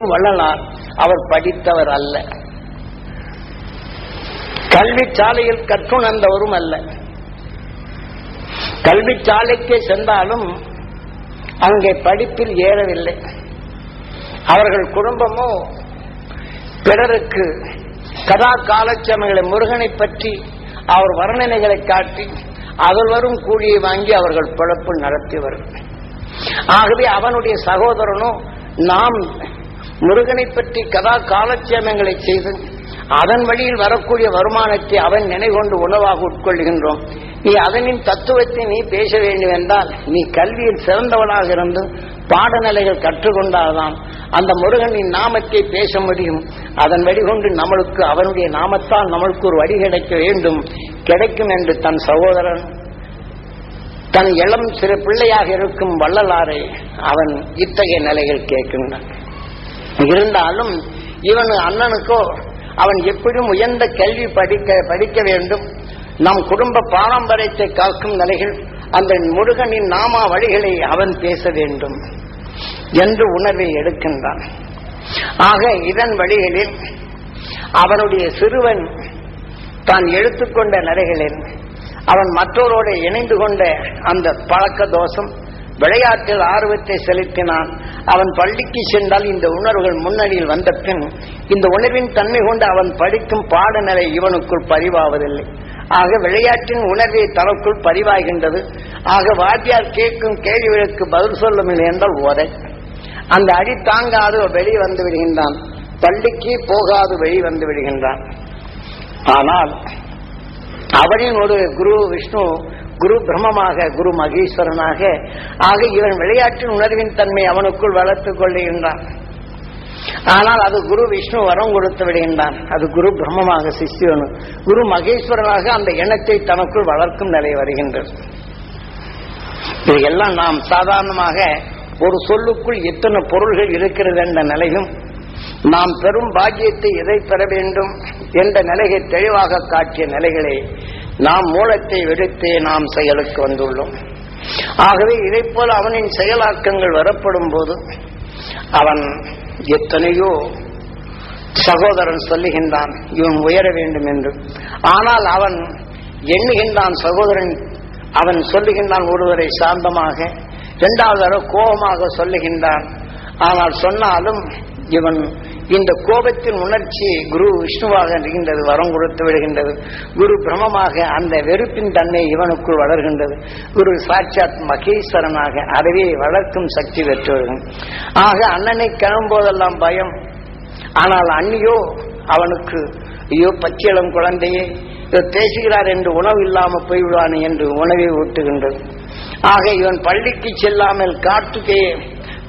வள்ளலார். அவர் படித்தவர் அல்ல. கல்வி சாலையில் கற்றுணர்ந்தவரும் அல்ல. கல்வி சாலைக்கே சென்றாலும் அங்கே படிப்பில் ஏறவில்லை. அவர்கள் குடும்பமோ பிறருக்கு கதா காலட்சமங்களை முருகனை பற்றி அவர் வர்ணனைகளை காட்டி அதில் வரும் கூலியை வாங்கி அவர்கள் பிழப்பு நடத்தியவர்கள் ஆகவே அவனுடைய சகோதரனும் நாம் முருகனை பற்றி கதா காலட்சேபங்களை செய்து அதன் வழியில் வரக்கூடிய வருமானத்தை அவன் நினைகொண்டு உணவாக உட்கொள்கின்றோம். நீ அதனின் தத்துவத்தை நீ பேச வேண்டும் என்றால் நீ கல்வியில் சிறந்தவனாக இருந்து பாடநிலைகள் கற்றுக்கொண்டால்தான் அந்த முருகனின் நாமத்தை பேச முடியும். அதன் வழிகொண்டு நம்மளுக்கு அவனுடைய நாமத்தால் நம்மளுக்கு ஒரு வழி கிடைக்க வேண்டும். கிடைக்கும் என்று தன் சகோதரன் தன் இளம் சிறு பிள்ளையாக இருக்கும் வள்ளலாரை அவன் இத்தகைய நிலைகள் கேட்கின்றான். இருந்தாலும் இவன் அண்ணனுக்கோ அவன் எப்படியும் உயர்ந்த கல்வி படிக்க படிக்க வேண்டும்? நம் குடும்ப பாரம்பரியத்தை காக்கும் நிலைகள் அந்த முருகனின் நாமா வழிகளை அவன் பேச வேண்டும் என்று உணர்வை எடுக்கின்றான். ஆக இதன் வழிகளில் அவனுடைய சிறுவன் தான் எடுத்துக்கொண்ட நிலைகளில் அவன் மற்றோரோடு இணைந்து கொண்ட அந்த பழக்க தோஷம் விளையாட்டில் ஆர்வத்தை செலுத்தினான் அவன் பள்ளிக்கு சென்றால் இந்த உணர்வுகள் முன்னணியில் வந்த பின் இந்த உணர்வின் தன்மை கொண்டு அவன் படிக்கும் பாடநிலை இவனுக்குள் பதிவாவதில்லை. ஆக விளையாட்டின் உணர்வை தனக்குள் பதிவாகின்றது. ஆக வாத்தியார் கேட்கும் கேள்விகளுக்கு பதில் சொல்லவில்லை என்றால் ஓதை. அந்த அடி தாங்காது வெளியே வந்து விடுகின்றான். பள்ளிக்கு போகாது வெளி வந்து விடுகின்றான். ஆனால் அவனின் ஒரு குரு விஷ்ணு குரு பிரம்மமாக குரு மகேஸ்வரனாக ஆக இவன் விளையாட்டின் உணர்வின் தன்மை அவனுக்குள் வளர்த்துக் கொள்ளுகின்றான் ஆனால் அது குரு விஷ்ணு வரம் கொடுத்து விடுகின்றான். அது குரு பிரம்மமாக சிஷ்யனு. குரு மகேஸ்வரனாக அந்த எண்ணத்தை தனக்குள் வளர்க்கும் நிலை வருகின்றது. இதையெல்லாம் நாம் சாதாரணமாக ஒரு சொல்லுக்குள் எத்தனை பொருள்கள் இருக்கிறது என்ற நிலையும் நாம் பெரும் பாக்கியத்தை எதை பெற வேண்டும் என்ற நிலையை தெளிவாக காட்டிய நிலைகளை நாம் மூலத்தை வெடித்தே நாம் செயலுக்கு வந்துள்ளோம். ஆகவே இதை போல அவனின் செயலாக்கங்கள் வரப்படும் போது அவன் எத்தனையோ சகோதரன் சொல்லுகின்றான் இவன் உயர வேண்டும் என்று. ஆனால் அவன் எண்ணுகின்றான் சகோதரன் அவன் சொல்லுகின்றான் ஒருவரை சாந்தமாக இரண்டாவது கோபமாக சொல்லுகின்றான். ஆனால் சொன்னாலும் இவன் இந்த கோபத்தின் உணர்ச்சி குரு விஷ்ணுவாக இருக்கின்றது வரம் கொடுத்து விடுகின்றது. குரு பிரம்மமாக அந்த வெறுப்பின் தன்மை இவனுக்குள் வளர்கின்றது. குரு சாட்சாத் மகேஸ்வரனாக அறவே வளர்க்கும் சக்தி பெற்றவர்கள் ஆக அண்ணனை கிளம்போதெல்லாம் பயம். ஆனால் அண்ணியோ அவனுக்கு ஐயோ பச்சிளம் குழந்தையே பேசுகிறார் என்று உணவு இல்லாமல் போய்விடுவான் என்று உணவை ஊட்டுகின்றது. ஆக இவன் பள்ளிக்கு செல்லாமல் காட்டுக்கே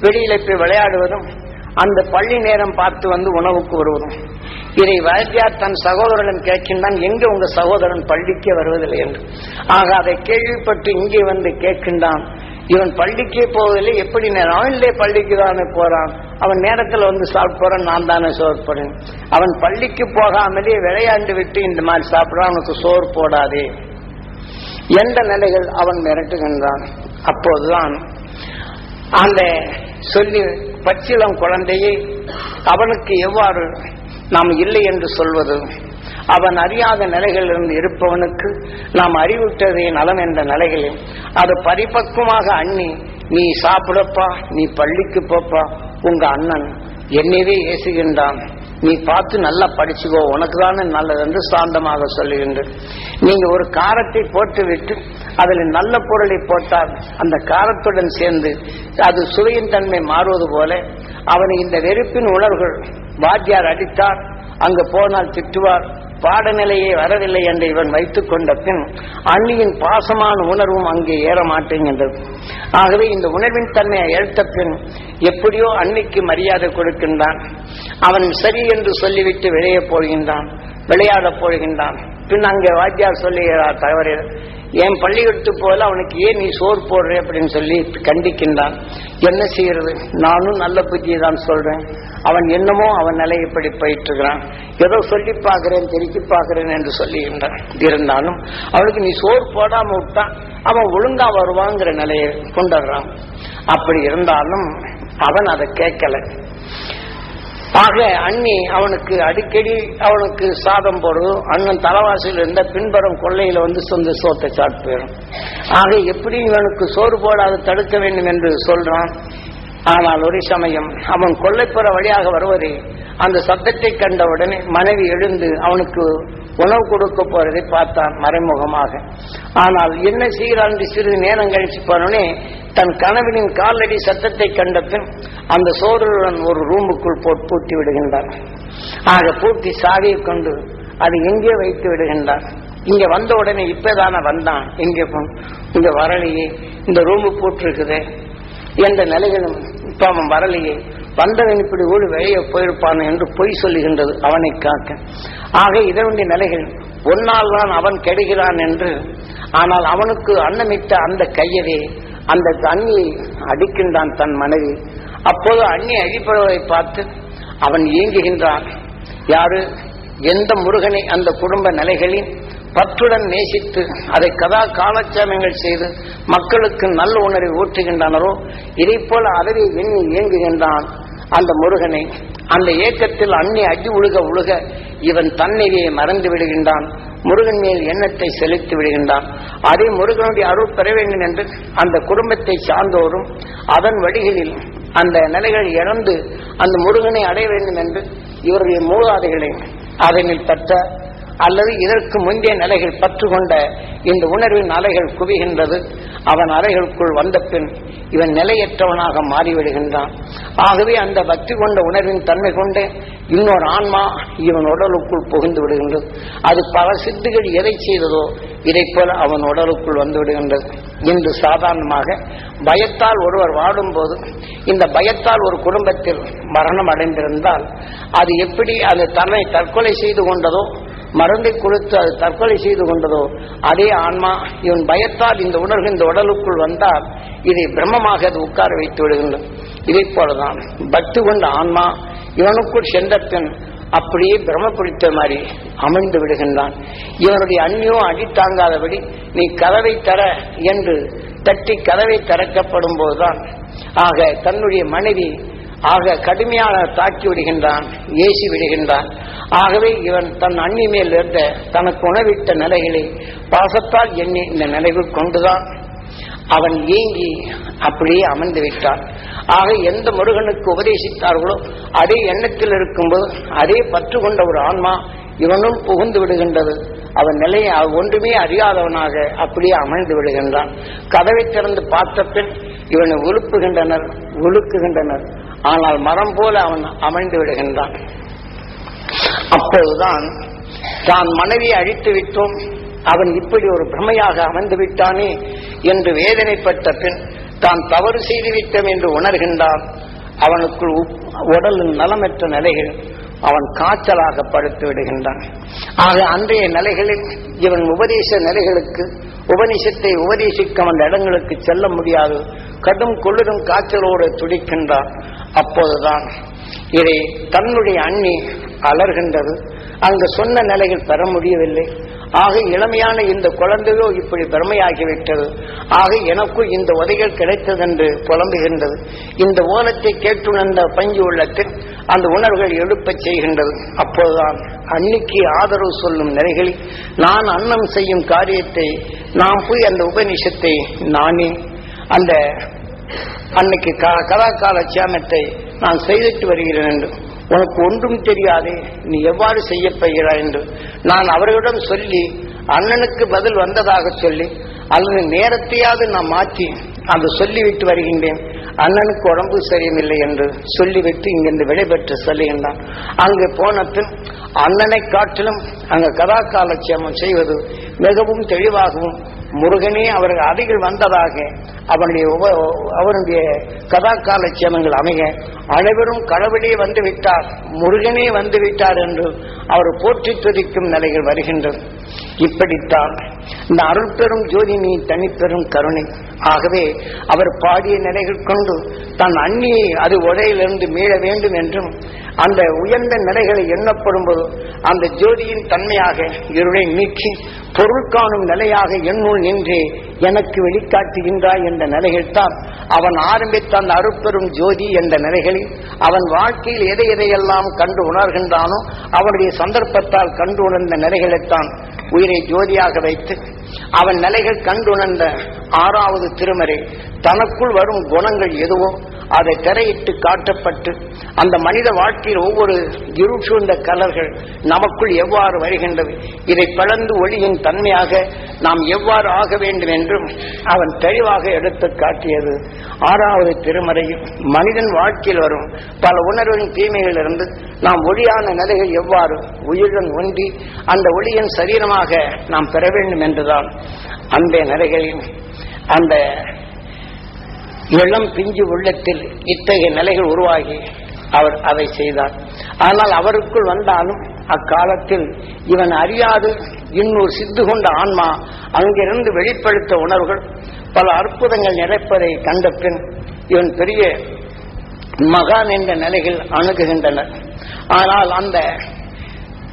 வெளியில போய் விளையாடுவதும் அந்த பள்ளி நேரம் பார்த்து வந்து உணவுக்கு வருவதும் இதை வாத்தியார் தன் சகோதரன் கேட்கின்றான் எங்க உங்க சகோதரன் பள்ளிக்கே வருவதில்லை? என்று. ஆக அதை கேள்விப்பட்டு இங்கே வந்து கேட்கின்றான் இவன் பள்ளிக்கே போவதில்லை எப்படி நேரம் அவனிலே பள்ளிக்கு தானே போறான்? அவன் நேரத்தில் வந்து சாப்பிட்டு நான் தானே சோறு போறேன் அவன் பள்ளிக்கு போகாமலே விளையாண்டு விட்டு இந்த மாதிரி சாப்பிட்றான் அவனுக்கு சோறு போடாதே. என்ற நிலைகள் அவன் மிரட்டுகின்றான். அப்போதுதான் அந்த சொல்லி பச்சிளம் குழந்தையை அவனுக்கு எவ்வாறு நாம் இல்லை என்று சொல்வது? அவன் அறியாத நிலைகளிலிருந்து இருப்பவனுக்கு நாம் அறிவிட்டதே நலம் என்ற நிலைகளில் அது பரிபக்குவமாக அண்ணி நீ சாப்பிடப்பா நீ பள்ளிக்கு போப்பா உங்க அண்ணன் என்னவே ஏசுகின்றான். நீ பார்த்து நல்லா படிச்சுக்கோ உனக்கு தானே நல்லது என்று சாந்தமாக சொல்லுகின்றது நீங்க ஒரு காரத்தை போட்டு விட்டு அதில் நல்ல பொருளை போட்டால் அந்த காரத்துடன் சேர்ந்து அது சுவையின் தன்மை மாறுவது போல அவனை இந்த வெறுப்பின் உணர்வுகள் வாத்தியார் அடித்தார். அங்கு போனால் திட்டுவார் பாடநிலையே வரவில்லை என்று இவன் வைத்துக் கொண்ட பின் அண்ணியின் பாசமான உணர்வும் அங்கே ஏற மாட்டேங்கின்றது ஆகவே இந்த உணர்வின் தன்மையை எழுத்த பின் எப்படியோ அன்னிக்கு மரியாதை கொடுக்கின்றான். அவன் சரி என்று சொல்லிவிட்டு வெளியே போகின்றான் விளையாடப் போகின்றான். பின் அங்கே வாத்தியார் சொல்லுகிறார் தவறு என் பள்ளிக்கூடத்து போல அவனுக்கு ஏன் நீ சோறு போடுற அப்படின்னு சொல்லி கண்டிக்கின்றான். என்ன செய்யறது? நானும் நல்ல புத்தியை தான் சொல்றேன். அவன் என்னமோ அவன் நிலை இப்படி போயிட்டு இருக்கிறான் ஏதோ சொல்லி பார்க்கிறேன் திருப்பி பார்க்கிறேன் என்று சொல்லுகின்றான். இருந்தாலும் அவனுக்கு நீ சோறு போடாம விட்டான் அவன் ஒழுங்கா வருவாங்கிற நிலையை கொண்டுடுறான். அப்படி இருந்தாலும் அவன் அதை கேட்கல. ஆக அண்ணி அவனுக்கு அடிக்கடி அவனுக்கு சாதம் போடுறதும் அண்ணன் தலைவாசியில் இருந்த பின்புறம் கொள்ளையில வந்து சொந்த சோத்தை சாப்பிட்டு போயிடும். ஆக எப்படி இவனுக்கு சோறு போடாத தடுக்க வேண்டும் என்று சொல்றான்? ஆனால் ஒரு சமயம் அவன் கொள்ளைப்புற வழியாக வருவதை அந்த சத்தத்தை கண்டவுடனே மனைவி எழுந்து அவனுக்கு உணவு கொடுக்க போறதை பார்த்தான் மறைமுகமாக. ஆனால் என்ன செய்கிறான் சிறிது நேரம் கழிச்சு போனோடனே தன் கணவனின் காலடி சத்தத்தை கண்டபின் அந்த சோதருடன் ஒரு ரூமுக்குள் போட்டு பூட்டி விடுகின்றான் ஆக பூட்டி சாவியை கொண்டு அது எங்கே வைத்து விடுகின்றான் இங்க வந்த உடனே இப்பதானே வந்தான். எங்கே போ இங்க வரலையே இந்த ரூமு போட்டிருக்குது என்ற நிலைகளும் இப்ப அவன் வரலையே. வந்தவன் இப்படி ஓடி வெளியே போயிருப்பான் என்று பொய் சொல்லுகின்றது அவனை காக்க. ஆக இதனுடைய நிலைகள் ஒன்னால் தான் அவன் கெடுகிறான் என்று ஆனால் அவனுக்கு அன்னமிட்ட அந்த கையவே அந்த அண்ணியை அடிக்கின்றான் தன் மனைவி. அப்போது அண்ணி அடிப்படுவதை பார்த்து அவன் இயங்குகின்றான் யாரு? எந்த முருகனை அந்த குடும்ப நிலைகளில் பற்றுடன் நேசித்து அதை கதா காலட்சேபங்கள் செய்து மக்களுக்கு நல்ல உணர்வை ஊற்றுகின்றனரோ இதை போல அதனை எண்ணி இயங்குகின்றான் அந்த முருகனை. அந்த ஏக்கத்தில் அன்னி அடி உழுக உழுக இவன் தன்னையே மறந்து விடுகின்றான். முருகன் மேல் எண்ணத்தை செலுத்தி விடுகின்றான். அதே முருகனுடைய அருள் பெற வேண்டும் என்று அந்த குடும்பத்தை சார்ந்தோரும் அதன் வழிகளில் அந்த நிலைகள் இழந்து அந்த முருகனை அடைய வேண்டும் என்று இவருடைய மூலாதைகளை அதனில் தட்ட அல்லது இதற்கு முந்தைய நிலைகள் பற்று கொண்ட இந்த உணர்வின் அலைகள் குவிகின்றது. அவன் அலைகளுக்குள் வந்த பின் இவன் நிலையற்றவனாக மாறிவிடுகின்றான். ஆகவே அந்த பக்தி கொண்ட உணர்வின் தன்மை கொண்டு இன்னொரு ஆன்மா இவன் உடலுக்குள் புகுந்து விடுகின்றது. அது பல சித்துகள் எதை செய்ததோ இதை போல அவன் உடலுக்குள் வந்து விடுகின்றது. இன்று சாதாரணமாக பயத்தால் ஒருவர் வாடும்போது இந்த பயத்தால் ஒரு குடும்பத்தில் மரணம் அடைந்திருந்தால் அது எப்படி அது தன்னை தற்கொலை செய்து கொண்டதோ மருந்தை கொடுத்து அது தற்கொலை செய்து கொண்டதோ அதே ஆன்மா இவன் பயத்தால் இந்த உணர்வு இந்த உடலுக்குள் வந்தால் இதை பிரம்மமாக அது உட்கார வைத்து விடுகின்றது. இதை போலதான் பக்தி கொண்ட ஆன்மா இவனுக்குள் சென்றத்தன் அப்படியே பிரம்ம பிடித்த மாதிரி அமிழ்ந்து விடுகின்றான். இவனுடைய அந்நியம் அடி தாங்காதபடி நீ கதவை தர என்று தட்டி கதவை திறக்கப்படும் போதுதான் ஆக தன்னுடைய மனைவி ஆக கடுமையான தாக்கி விடுகின்றான் ஏசி விடுகின்றான். ஆகவே இவன் தன் அண்ணி மேல் இருந்த தனக்கு உணவிட்ட நிலைகளை பாசத்தால் எண்ணி இந்த நிலைவு கொண்டுதான் அவன் ஏங்கி அப்படியே அமர்ந்து விட்டான். ஆக எந்த முருகனுக்கு உபதேசித்தார்களோ அதே எண்ணத்தில் இருக்கும்போது அதே பற்று கொண்ட ஒரு ஆன்மா இவனும் புகுந்து விடுகின்றது. அவன் நிலையை ஒன்றுமே அறியாதவனாக அப்படியே அமர்ந்து விடுகின்றான். கதவை திறந்து பார்த்த பின் இவனை உழுப்புகின்றனர் உழுக்குகின்றனர் ஆனால் மரம் போல அவன் அமைந்து விடுகின்றான். அப்போதுதான் தான் மனைவியை அழித்து விட்டோம். அவன் இப்படி ஒரு பிரமையாக அமர்ந்து விட்டானே என்று வேதனைப்பட்ட பின் தான் தவறு செய்து விட்டோம் என்று உணர்கின்றான். அவனுக்குள் உடலின் நலமற்ற நிலைகள் அவன் காய்ச்சலாக படுத்து விடுகின்றான். ஆக அன்றைய நிலைகளில் இவன் உபதேச நிலைகளுக்கு உபநிஷத்தை உபதேசிக்க அந்த இடங்களுக்கு செல்ல முடியாது. கடும் குளிரும் காய்ச்சலோடு துடிக்கின்றார். அப்போதுதான் இதை தன்னுடைய அண்ணி அலர்கின்றது. அங்கு சொன்ன நிலையில் பெற முடியவில்லை. ஆக இளமையான இந்த குழந்தையோ இப்படி பெருமையாகிவிட்டது. ஆக எனக்கும் இந்த உதைகள் கிடைத்ததென்று புலம்புகின்றது. இந்த ஓலத்தை கேட்டுணர்ந்த பஞ்சு உள்ளத்தில் அந்த உணர்வுகள் எழுப்பச் செய்கின்றது. அப்போதுதான் அன்னிக்கு ஆதரவு சொல்லும் நிலைகளில் நான் அன்னம் செய்யும் காரியத்தை நான் போய் அந்த உபநிஷத்தை நானே அந்த அன்னைக்கு க- சேமத்தை நான் செய்துட்டு வருகிறேன் என்று. உனக்கு ஒன்றும் தெரியாதே நீ எவ்வாறு செய்யப்படுகிறாய் என்று. நான் அவர்களிடம் சொல்லி அண்ணனுக்கு பதில் வந்ததாக சொல்லி அல்லது நேரத்தையாவது நான் மாற்றி அந்த சொல்லிவிட்டு வருகின்றேன். அண்ணனுக்கு உடம்பு சரியில்லை என்று சொல்லிவிட்டு இங்கிருந்து விடைபெற்று செல்லுகின்றான் அங்கு போன பின் அண்ணனை காட்டிலும் அங்கு கதாகாலட்சியமம் செய்வது மிகவும் தெளிவாகவும் முருகனே அவர்கள் அருகில் வந்ததாக அவனுடைய உப- அவனுடைய கதாகாலட்சியமங்கள் அமைய அனைவரும் கடவுளே வந்து விட்டார் முருகனே வந்து விட்டார் என்று அவர் போற்றி துதிக்கும் நிலைகள் வருகின்றது. இப்படித்தான் இந்த அருள் பெரும் ஜோதி நீ தனிப்பெரும் கருணை. ஆகவே அவர் பாடிய நிலைகள் கொண்டு தன் அண்ணியை அது உடையிலிருந்து மீள வேண்டும் என்றும் அந்த உயர்ந்த நிலைகளை எண்ணப்படும் போது அந்த ஜோதியின் தன்மையாக இருளை நீக்கி பொருள் காணும் நிலையாக என்னுள் நின்றே எனக்கு வெளிக்காட்டுகின்றாய் என்று நிலைகள்தான் அவன் ஆரம்பித்த அந்த அருப்பெரும் ஜோதி என்ற நிலைகளில் அவன் வாழ்க்கையில் எதை எதையெல்லாம் கண்டு உணர்கின்றானோ அவனுடைய சந்தர்ப்பத்தால் கண்டு உணர்ந்த நிலைகளைத்தான் உயிரை ஜோதியாக வைத்து அவன் நிலைகள் கண்டுணர்ந்த ஆறாவது திருமறை தனக்குள் வரும் குணங்கள் எதுவோ அதை திரையிட்டு காட்டப்பட்டு அந்த மனித வாழ்க்கையில் ஒவ்வொரு இருள் சூழ்ந்த கலர்கள் நமக்குள் எவ்வாறு வருகின்றது? இதை பிளந்து ஒளியின் தன்மையாக நாம் எவ்வாறு ஆக வேண்டும் என்றும் அவன் தெளிவாக எடுத்து காட்டியது. ஆறாவது திருமறையில் மனிதன் வாழ்க்கையில் வரும் பல உணர்வின் தீமைகளிலிருந்து நாம் ஒளியான நிலைகள் எவ்வாறு உயிருடன் ஒன்றி அந்த ஒளியின் சரீரமாக நாம் பெற வேண்டும் என்றுதான் அந்த நிலைகளில் அந்த இளம் பிஞ்சு உள்ளத்தில் இத்தகைய நிலைகள் உருவாகி அவர் அதை செய்தார். ஆனால் அவருக்குள் வந்தாலும் அக்காலத்தில் இவன் அறியாது இன்னொரு சித்து கொண்ட ஆன்மா அங்கிருந்து வெளிப்படுத்த உணர்வுகள் பல அற்புதங்கள் நிறைப்பதை கண்ட பின் இவன் பெரிய மகான் என்ற நிலையில் அணுகுகின்றனர். ஆனால் அந்த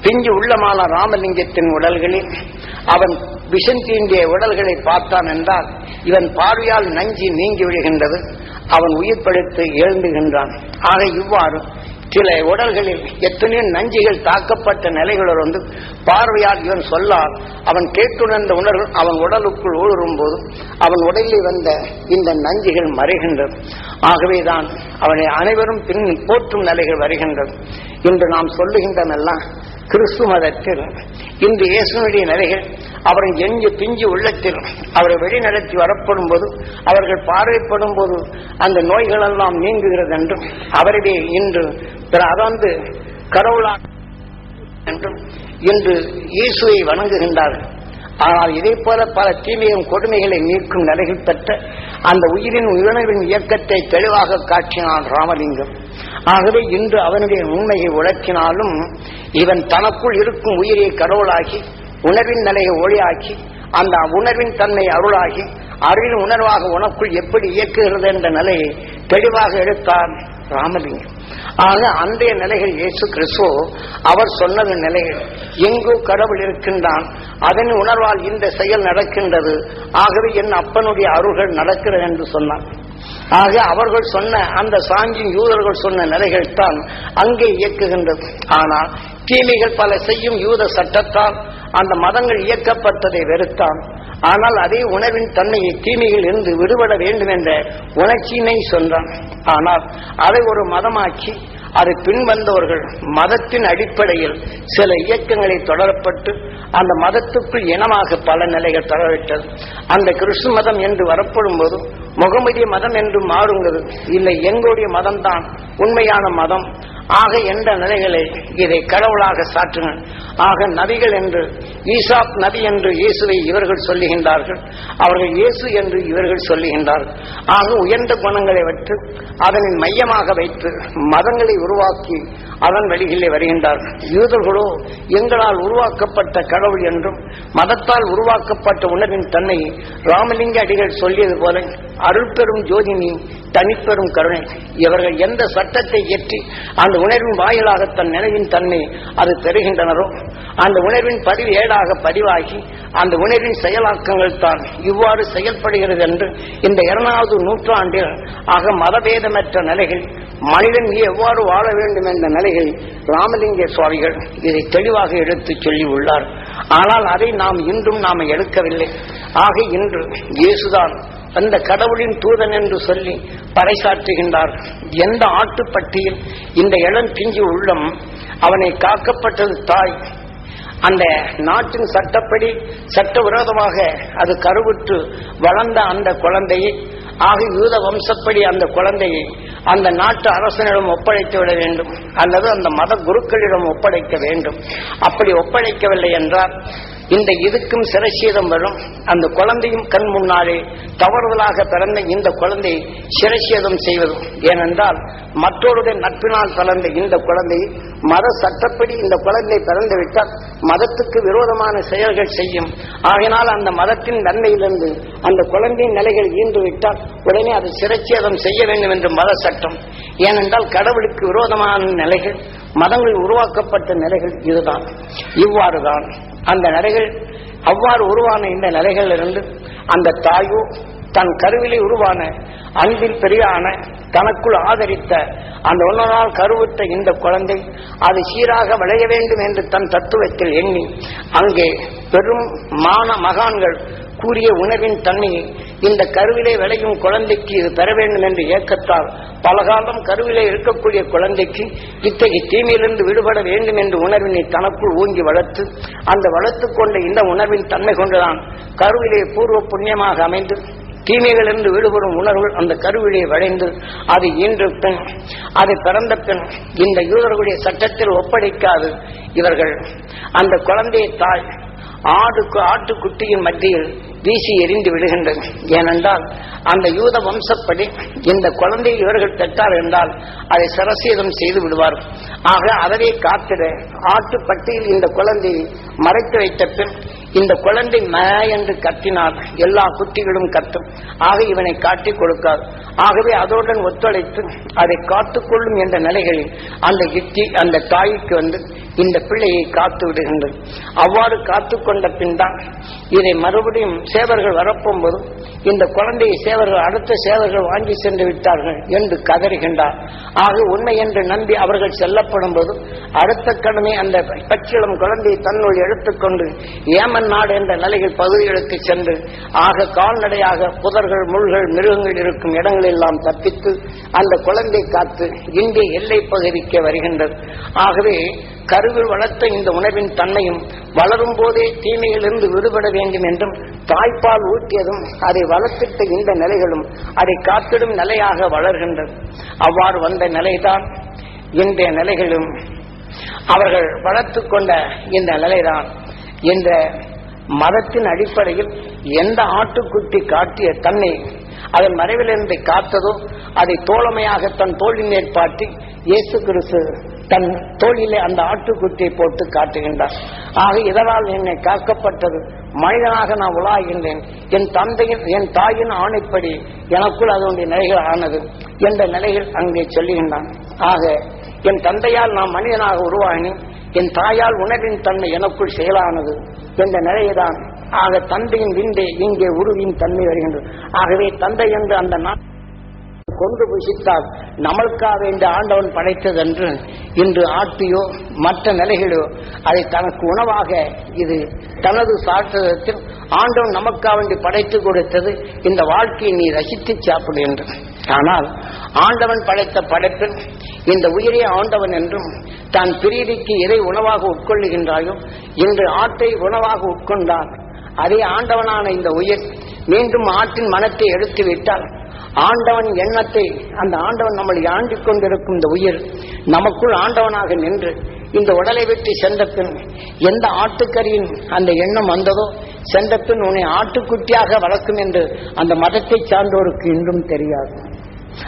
பிஞ்சு உள்ளமான ராமலிங்கத்தின் உடல்களில் அவன் விஷம் தீண்டிய உடல்களை பார்த்தான் என்றால் இவன் பார்வையால் நஞ்சி நீங்கி விடுகின்றது அவன் உயிர் படுத்து எழுந்துகின்றான். ஆக இவ்வாறு சில உடல்களில் எத்தனையோ நஞ்சுகள் தாக்கப்பட்ட நிலைகள் வந்து பார்வையால் இவன் சொல்லால் அவன் கேட்டுணர்ந்த உணர்வு அவன் உடலுக்குள் ஊடுருவும் போது அவன் உடலில் வந்த இந்த நஞ்சுகள் மறைகின்றது. ஆகவேதான் அவனை அனைவரும் பின் போற்றும் நிலைகள் வருகின்றது. இன்று நாம் சொல்லுகின்றனெல்லாம் கிறிஸ்து மதத்தில் இன்று இயேசுனுடைய நிலைகள் அவரை எஞ்சு பிஞ்சு உள்ளத்தில் அவரை வெளிநடத்தி வரப்படும் போது அவர்கள் பார்வைப்படும் போது அந்த நோய்களெல்லாம் நீங்குகிறது என்றும் அவரிடையே இன்று அதாவது கடவுளாக என்றும் இன்று இயேசுவை வணங்குகின்றார்கள் ஆனால் இதே போல பல தீமையும் கொடுமைகளை நீக்கும் நிலைகள் பெற்ற அந்த உயிரின் உணர்வின் இயக்கத்தை தெளிவாக காட்டினான் ராமலிங்கம். ஆகவே இன்று அவனுடைய உண்மையை உழக்கினாலும் இவன் தனக்குள் இருக்கும் உயிரை கடவுளாகி உணர்வின் நிலையை ஒளியாக்கி அந்த உணர்வின் தன்மை அருளாகி அறிவின் உணர்வாக உனக்குள் எப்படி இயக்குகிறது என்ற நிலையை தெளிவாக எடுத்தார் ராமலிங்கம். ஆக அன்றைய நிலைகள் இயேசு கிறிஸ்துவோ அவர் சொன்னது நிலைகள். எங்கோ கடவுள் இருக்கின்றான் அதன் உணர்வால் இந்த செயல் நடக்கின்றது ஆகவே என் அப்பனுடைய அருள்கள் நடக்கிறது என்று சொன்னான். ஆக அவர்கள் சொன்ன அந்த சாஞ்சின் யூதர்கள் சொன்ன நிலைகள் தான் அங்கே இயக்குகின்றது. ஆனால் தீமைகள் பல செய்யும் யூத சட்டத்தால் அந்த மதங்கள் இயக்கப்பட்டதை வெறுத்தான். ஆனால் அதே உணவின் தன்மையை தீமையில் இருந்து விடுபட வேண்டும் என்ற உணர்ச்சியினை சொன்னான் ஆனால் அதை ஒரு மதமாக்கி அது பின்வந்தவர்கள் மதத்தின் அடிப்படையில் சில இயக்கங்களை தொடரப்பட்டு அந்த மதத்துக்குள் இனமாக பல நிலைகள் தொடரவிட்டது அந்த கிறிஸ்து மதம் என்று வரப்படும் போது முகமதிய மதம் என்று மாறுங்கிறது இல்லை எங்களுடைய மதம்தான் உண்மையான மதம் ஆக என்ற நிலைகளை இதை கடவுளாக சாற்றுங்கள். ஆக நபிகள் என்று ஈசாப் நபி என்று இயேசுவை இவர்கள் சொல்லுகின்றார்கள். அவர்கள் இயேசு என்று இவர்கள் சொல்லுகின்றார்கள். ஆக உயர்ந்த குணங்களை வைத்து அதனின் மையமாக வைத்து மதங்களை உருவாக்கி அதன் வழிகளிலே வருகின்றார்கள் யூதர்களோ எங்களால் உருவாக்கப்பட்ட கடவுள் என்றும் மதத்தால் உருவாக்கப்பட்ட உணர்வின் தன்மை ராமலிங்க அடிகள் சொல்லியது போல அருள் பெரும் ஜோதினி தனிப்பெரும் கருணை. இவர்கள் எந்த சட்டத்தை இயற்றி அந்த உணர்வின் வாயிலாக தன் நினைவின் தன்மை அது பெறுகின்றனரோ? அந்த உணர்வின் பதிவு ஏடாக பதிவாகி அந்த உணர்வின் செயலாக்கங்கள் தான் இவ்வாறு செயல்படுகிறது என்று இந்த இரண்டாவது நூற்றாண்டில் ஆக மதபேதமற்ற நிலைகள் மனிதன் எவ்வாறு வாழ வேண்டும் என்ற நிலையை ராமலிங்க சுவாமிகள் இதை தெளிவாக எடுத்து சொல்லி உள்ளார் ஆனால் அதை நாம் இன்றும் நாம் எடுக்கவில்லை. ஆக இன்று இயேசுதான் அந்த கடவுளின் தூதன் என்று சொல்லி பறைசாற்றுகின்றார். எந்த ஆட்டுப்பட்டியில் இந்த இளம் பிஞ்சு உள்ளம் அவனை காக்கப்பட்டது தாய். அந்த நாட்டின் சட்டப்படி சட்டவிரோதமாக அது கருவுற்று வளர்ந்த அந்த குழந்தையை ஆக யூத வம்சப்படி அந்த குழந்தையை அந்த நாட்டு அரசனிடம் ஒப்படைத்து விட வேண்டும். அல்லது அந்த மத குருக்களிடம் ஒப்படைக்க வேண்டும். அப்படி ஒப்படைக்கவில்லை என்றால் இந்த இதுக்கும் சிரசீதம் வரும். அந்த குழந்தையும் கண் முன்னாலே தவறுதலாக பிறந்த இந்த குழந்தையை சிரசீதம் செய்வதும் ஏனென்றால் மற்றொருடைய நட்பினால் பிறந்த இந்த குழந்தை மத சட்டப்படி இந்த குழந்தை பிறந்துவிட்டால் மதத்துக்கு விரோதமான செயல்கள் செய்யும். ஆகினால் அந்த மதத்தின் நன்மையிலிருந்து அந்த குழந்தையின் நிலைகள் ஈண்டு விட்டால் உடனே அது சிரச்சேதம் செய்ய வேண்டும் என்று மத சட்டம். ஏனென்றால் கடவுளுக்கு விரோதமான நிலைகள் மதங்கள் உருவாக்கப்பட்ட நிலைகள் இதுதான். இவ்வாறுதான் அந்த நிலைகள் அவ்வாறு உருவான இந்த நிலைகளிலிருந்து அந்த தாயோ தன் கருவிலே உருவான அன்பில் பெரியான தனக்குள் ஆதரித்த அந்த ஒன்னனால் கருவுற்ற இந்த குழந்தை அது சீராக விளைய வேண்டும் என்று தன் தத்துவத்தில் எண்ணி அங்கே பெரும் மான மகான்கள் கூறிய உணவின் தன்மையை இந்த கருவிலே விளையும் குழந்தைக்கு இது பெற வேண்டும் என்று இயக்கத்தால் பலகாலம் கருவிலே இருக்கக்கூடிய குழந்தைக்கு இத்தகைய தீமையிலிருந்து விடுபட வேண்டும் என்று உணர்வினை தனக்குள் ஊங்கி வளர்த்து அந்த வளர்த்து கொண்ட இந்த உணர்வின் தன்மை கொண்டுதான் கருவிலே பூர்வ புண்ணியமாக அமைந்து தீமைகளிலிருந்து விடுபடும் உணர்வுகள் அந்த கருவிலே வளைந்து அது இன்று பின் அது பிறந்த பின் இந்த யூதர்களுடைய சட்டத்தில் ஒப்படைக்காது இவர்கள். அந்த குழந்தையை தாய் ஆடு ஆட்டுக்குட்டியின் மத்தியில் வீசி எறிந்து விடுகின்றது ஏனென்றால் அந்த யூத வம்சப்படி இந்த குழந்தையை இவர்கள் பெற்றார் என்றால் அதை சரசீதம் செய்து விடுவார். ஆக அதனை காத்திட ஆட்டுப்பட்டியில் இந்த குழந்தையை மறைத்து வைத்த பின் இந்த குழந்தை ம என்று கத்தினார் எல்லா குட்டிகளும் கத்தும். ஆக இவனை காட்டிக் கொடுக்காது ஆகவே அதோடன் ஒத்துழைத்து அதை காத்துக்கொள்ளும் என்ற நிலைகளில் அந்த இட்டி அந்த தாய்க்கு வந்து இந்த பிள்ளையை காத்து விடுகின்றது. அவ்வாறு காத்து கொண்ட பின் தான் இதை மறுபடியும் சேவர்கள் வரப்போகும்போது இந்த குழந்தையை சேவர்கள் அடுத்த சேவர்கள் வாங்கி சென்று விட்டார்கள் என்று கதறுகின்றார். ஆக உண்மை என்று நம்பி அவர்கள் செல்லப்படும் போது அடுத்த கடமை அந்த பச்சிளம் குழந்தையை தன்னுள் எடுத்துக்கொண்டு ஏமன் நாடு என்ற நிலையில் பகுதிகளுக்கு சென்று ஆக கால்நடையாக புதர்கள் முள்கள் மிருகங்கள் இருக்கும் இடங்களெல்லாம் தப்பித்து அந்த குழந்தை காத்து இந்திய எல்லை பகுதிக்கு வருகின்றது. ஆகவே கருவில் வளர்த்த இந்த உணவின் தன்மையும் வளரும் போதே தீமையிலிருந்து விடுபட வேண்டும் என்றும் தாய்ப்பால் ஊட்டியதும் அதை வளர்த்திட்ட இந்த நிலைகளும் அதை காத்திடும் நிலையாக வளர்கின்றது அவ்வாறு வந்த நிலைதான் இன்றைய நிலைகளும். அவர்கள் வளர்த்து கொண்ட இந்த நிலைதான். இந்த மதத்தின் அடிப்படையில் எந்த ஆட்டுக்குட்டி காட்டிய தன்னை அதன் மறைவிலிருந்து காத்ததோ அதை தோழமையாக தன் தோழி மேற்பாட்டி இயேசு கிறிஸ்து தன் தோளிலே அந்த ஆட்டுக்குட்டியை போட்டு காட்டுகின்றார். ஆக இதனால் என்னை காக்கப்பட்டது. மனிதனாக நான் உலாகின்றேன். என் தந்தையின் என் தாயின் ஆணைப்படி எனக்குள் அதனுடைய நிலைகள் ஆனது என்ற நிலைகள் அங்கே சொல்லுகின்றான். ஆக என் தந்தையால் நான் மனிதனாக உருவாகினேன். என் தாயால் உணவின் தன்மை எனக்குள் செயலானது என்ற நிலையைதான் ஆக தந்தையின் விண்டே இங்கே உருவின் தன்மை வருகின்றது. ஆகவே தந்தை என்று அந்த நாள் கொண்டு புசித்தால் நம்மளுக்காக இந்த ஆண்டவன் படைத்ததென்று இன்று ஆட்டியோ மற்ற நிலைகளோ அதை தனக்கு உணவாக இது தனது சாற்றத்தில் ஆண்டவன் நமக்காக வேண்டி படைத்து கொடுத்தது இந்த வாழ்க்கையை நீ ரசித்து சாப்பிடு என்று. ஆனால் ஆண்டவன் படைத்த படைப்பில் இந்த உயிரே ஆண்டவன் என்றும் தான் பிரீதிக்கு எதை உணவாக உட்கொள்ளுகின்றாயோ இன்று ஆட்டை உணவாக உட்கொண்டால் அதே ஆண்டவனான இந்த உயிர் மீண்டும் ஆட்டின் மனத்தை எடுத்து விட்டால் ஆண்டவன் எண்ணத்தை அந்த ஆண்டவன் நம்மளை ஆண்டிக் கொண்டிருக்கும் இந்த உயிர் நமக்குள் ஆண்டவனாக நின்று இந்த உடலை விட்டு சென்ற பின் எந்த ஆட்டுக்கறியின் அந்த எண்ணம் வந்ததோ சென்ற பின் உன்னை ஆட்டுக்குட்டியாக வளர்க்கும் என்று அந்த மதத்தை சார்ந்தோருக்கு இன்றும் தெரியாது.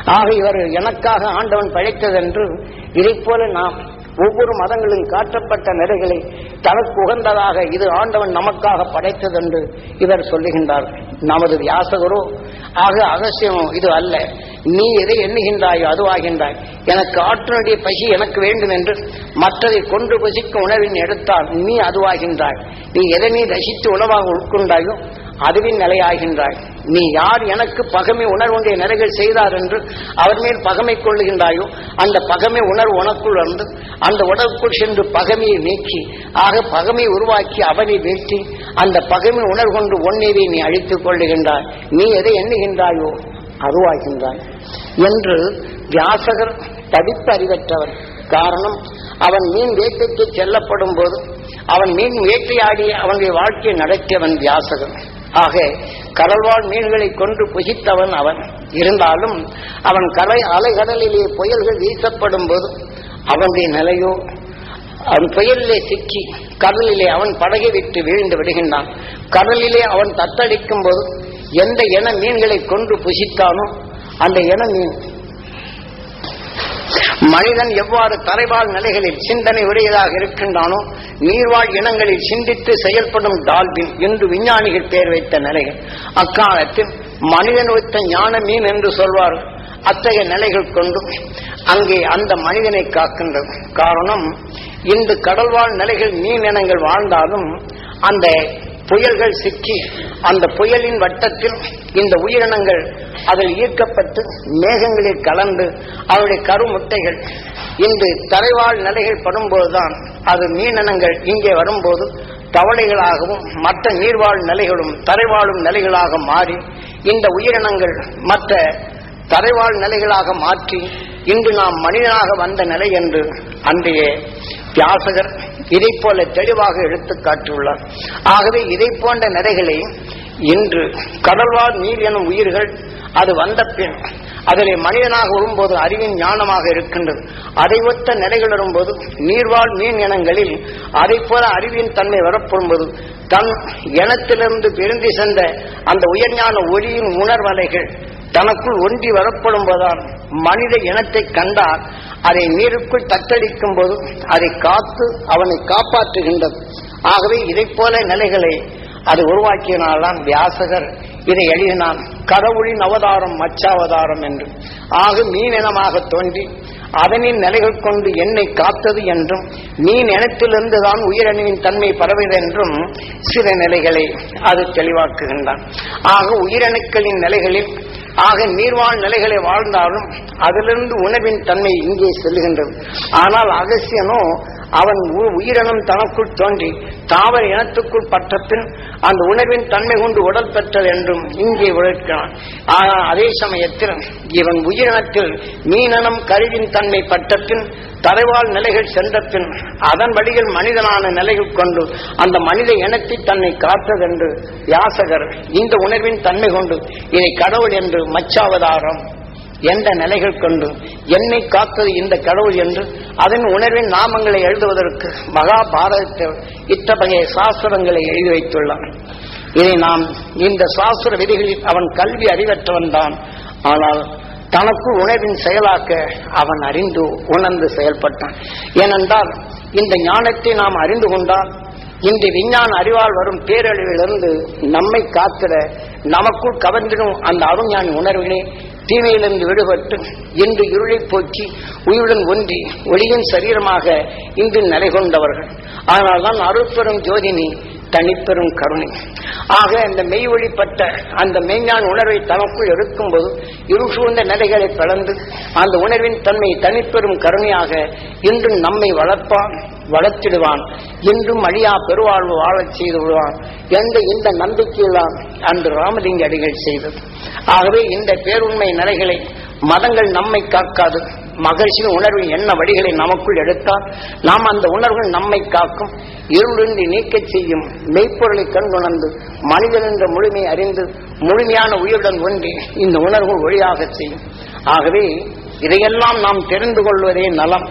ஆக இவர் எனக்காக ஆண்டவன் படைத்ததென்று இதை போல நாம் ஒவ்வொரு மதங்களில் காட்டப்பட்ட நிலைகளை தனக்கு உகந்ததாக இது ஆண்டவன் நமக்காக படைத்ததென்று இவர் சொல்லுகின்றார். நமது வியாசகரோ ஆக அவசியமோ இது அல்ல. நீ எதை எண்ணுகின்றாயோ அதுவாகின்றாய் எனக்கு ஆற்றினுடைய பசி எனக்கு வேண்டும் என்று மற்றதை கொண்டு பசிக்கும் உணவின் எடுத்தால் நீ அதுவாகின்றாய் நீ எதை நீ ரசித்து உணவாக உட்கொண்டாயோ அதுவின் நிலையாகின்றாய். நீ யார் எனக்கு பகமை உணர்வுடைய நிலைகள் செய்தார் என்று அவர் மேல் பகமை கொள்ளுகின்றாயோ அந்த பகமை உணர்வு உனக்குள் வந்து அந்த உடலுக்குள் சென்று பகமையை நீக்கி ஆக பகமை உருவாக்கி அவனை வீழ்த்தி அந்த பகமை உணர்வு கொண்டு ஒன்னேவை நீ அழித்துக் கொள்ளுகின்றாய். நீ எதை எண்ணுகின்றாயோ அருவாகின்றாய் என்று வியாசகர் தடிப்பு அறிவற்றவர். காரணம் அவன் மீன் வேட்டைக்கு செல்லப்படும் போது அவன் மீன் வேட்டையாடி அவனுடைய வாழ்க்கையை நடத்தியவன் வியாசகன் ஆக கடல்வாழ் மீன்களை கொண்டு புசித்தவன் அவன். இருந்தாலும் அவன் கரை அலைகடலிலே புயல்கள் வீசப்படும் போது அவனுடைய நிலையோ அவன் புயலிலே சிக்கி கடலிலே அவன் படகை விட்டு வீழ்ந்து விடுகின்றான். கடலிலே அவன் தத்தளிக்கும் போது எந்த இன மீன்களை கொண்டு புசித்தானோ அந்த இன மீன் மனிதன் எவ்வாறு தரைவாழ் நிலைகளில் சிந்தனை உடையதாக இருக்கின்றானோ நீர்வாழ் இனங்களில் சிந்தித்து செயல்படும் டால்பின் என்று விஞ்ஞானிகள் பெயர் வைத்த நிலைகள். அக்காலத்தில் மனிதன் வைத்த ஞான மீன் என்று சொல்வார்கள் அத்தகைய நிலைகள் கொண்டு அங்கே அந்த மனிதனை காக்கின்றது. காரணம் இந்த கடல்வாழ் நிலைகள் மீன் இனங்கள் வாழ்ந்தாலும் அந்த புயல்கள் சிக்கி அந்த புயலின் வட்டத்தில் இந்த உயிரினங்கள் அதில் ஈர்க்கப்பட்டு மேகங்களில் கலந்து அவருடைய கருமுட்டைகள் இன்று தரைவாழ் நிலைகள் படும்போதுதான் அது மீனினங்கள் இங்கே வரும்போது தவளைகளாகவும் மற்ற நீர்வாழ் நிலைகளும் தரைவாழும் நிலைகளாக மாறி இந்த உயிரினங்கள் மற்ற தரைவாழ் நிலைகளாக மாற்றி இன்று நாம் மனிதனாக வந்த நிலை என்று அன்றைய தியாசகர் இதை போல தெளிவாக எடுத்து காட்டியுள்ளார். ஆகவே இதை போன்ற நிறைகளை இன்று கடல்வாழ் நீர் எனும் உயிர்கள் அது வந்த பின் அதிலே மனிதனாக வரும்போது அறிவின் ஞானமாக இருக்கின்றது. அதை ஒத்த நிலைகள் வரும்போது நீர்வாழ் மீன் இனங்களில் அதை போல அறிவின் தன்மை வரப்படும்போது தன் இனத்திலிருந்து பிரிந்து சென்ற அந்த உயர்ஞான ஒளியின் உணர்வலைகள் தனக்குள் ஒன்றி வரப்படும் மனித இனத்தை கண்டால் அதை நீருக்குள் தத்தளிக்கும் போது அதை காத்து அவனை காப்பாற்றுகின்றது. ஆகவே இதை போல நிலைகளை அது உருவாக்கியனால்தான் வியாசகர் இதை எழுதினான். கடவுளின் அவதாரம் மச்சாவதாரம் என்று. ஆக மீனினமாக தோன்றி அதனின் நிலைகள் கொண்டு என்னை காத்தது என்றும் மீன் இனத்திலிருந்து தான் உயிரணுவின் தன்மை பரவியது என்றும் சில நிலைகளை அது தெளிவாக்குகின்றான். ஆக உயிரணுக்களின் நிலைகளில் ஆக நீர்வாழ் நிலைகளை வாழ்ந்தாலும் அதிலிருந்து உணவின் தன்மை இங்கே செல்லுகின்றது. ஆனால் அகசியனோ அவன் உ- உயிரினம் தனக்குள் தோன்றி தாவர இனத்துக்குள் பட்டத்தின் அந்த உணர்வின் தன்மை கொண்டு உடல் பெற்றது என்றும் இங்கே உழைக்கிறான் ஆனால் அதே சமயத்தில் இவன் உயிரினத்தில் மீனனம் கருவின் தன்மை பட்டத்தின் பின் நிலைகள் சென்றத்தின் அதன் வழியில் மனிதனான நிலைகள் கொண்டு அந்த மனித இனத்தை தன்னை காத்ததென்று யாசகர் இந்த உணர்வின் தன்மை கொண்டு இதை கடவுள் என்று மச்சாவதாரம் என்ற நிலைகள் கொண்டு என்னை காத்தது இந்த கடவுள் என்று அதன் உணர்வின் நாமங்களை எழுதுவதற்கு மகாபாரதத்தில் இத்தகைய சாஸ்திரங்களை எழுதி வைத்துள்ளான். இதை நாம் இந்த சாஸ்திர விதிகளில் அவன் கல்வி அறிவற்றவன் தான். ஆனால் தனக்கு உணர்வின் செயலாக்க அவன் அறிந்து உணர்ந்து செயல்பட்டான். ஏனென்றால் இந்த ஞானத்தை நாம் அறிந்து கொண்டால் இந்த விஞ்ஞான அறிவால் வரும் பேரழிவிலிருந்து நம்மை காத்திட நமக்குள் கவர்ந்திடும் அந்த அருஞானி உணர்வினை தீமையிலிருந்து விடுபட்டு இன்று இருளை போக்கி உயிருடன் ஒன்றி ஒளியின் சரீரமாக இன்று நிலை கொண்டவர்கள் ஆனால்தான் அருட்பெரும் ஜோதினி தனிப்பெரும் கருணை. ஆக இந்த மெய் ஒளிப்பட்ட அந்த மெய்ஞான் உணர்வை தனக்குள் எடுக்கும்போது இருள் சூழ்ந்த நிலைகளை பிளந்து அந்த உணர்வின் தன்மை தனிப்பெரும் கருணையாக இன்றும் நம்மை வளர்ப்பான் வளர்த்திடுவான். இன்றும் அழியா பெருவாழ்வு வாழச் செய்து விடுவான் என்ற இந்த நம்பிக்கையெல்லாம் அன்று ராமலிங்க அடிகள் செய்தது. ஆகவே இந்த பேருண்மை நிலைகளை மதங்கள் நம்மை காக்காது. மகிழ்ச்சியின் உணர்வின் என்ன வழிகளை நமக்குள் எடுத்தால் நாம் அந்த உணர்வுகள் நம்மை காக்கும். இருளின்றி நீக்கச் செய்யும் மெய்ப்பொருளை கண்டுணர்ந்து மனிதன் என்ற முழுமை அறிந்து முழுமையான உயிருடன் ஒன்றி இந்த உணர்வு ஒளியாக செய்யும். ஆகவே இதையெல்லாம் நாம் தெரிந்து கொள்வதே நலம்.